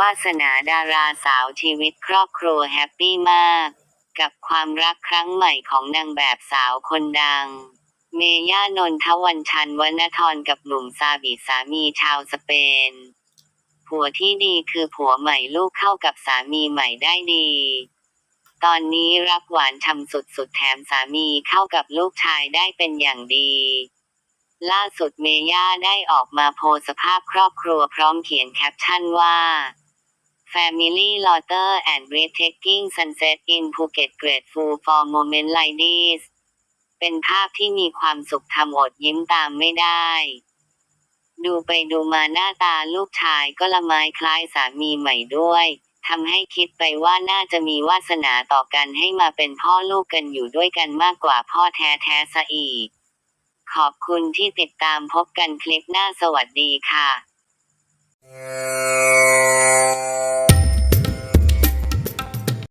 วาสนาดาราสาวชีวิตครอบครัวแฮปปี้มาก กับความรักครั้งใหม่ของนางแบบสาวคนดัง เมย่านนทวันชันวนทรกับหนุ่มซาบิสามีชาวสเปน ผัวที่ดีคือผัวใหม่ลูกเข้ากับสามีใหม่ได้ดี ตอนนี้รักหวานช่ำสุดๆแถมสามีเข้ากับลูกชายได้เป็นอย่างดีล่าสุดเมย่าได้ออกมาโพสต์สภาพครอบครัวพร้อมเขียนแคปชั่นว่า Family Laughter and Breathtaking Sunset in Phuket Grateful for moment like this เป็นภาพที่มีความสุขทำอดยิ้มตามไม่ได้ ดูไปดูมาหน้าตาลูกชายก็ละไม้คล้ายสามีใหม่ด้วยทำให้คิดไปว่าน่าจะมีวาสนาต่อกันให้มาเป็นพ่อลูกกันอยู่ด้วยกันมากกว่าพ่อแท้แท้ซะอีก ขอบคุณที่ติดตามพบกันคลิปหน้าสวัสดีค่ะ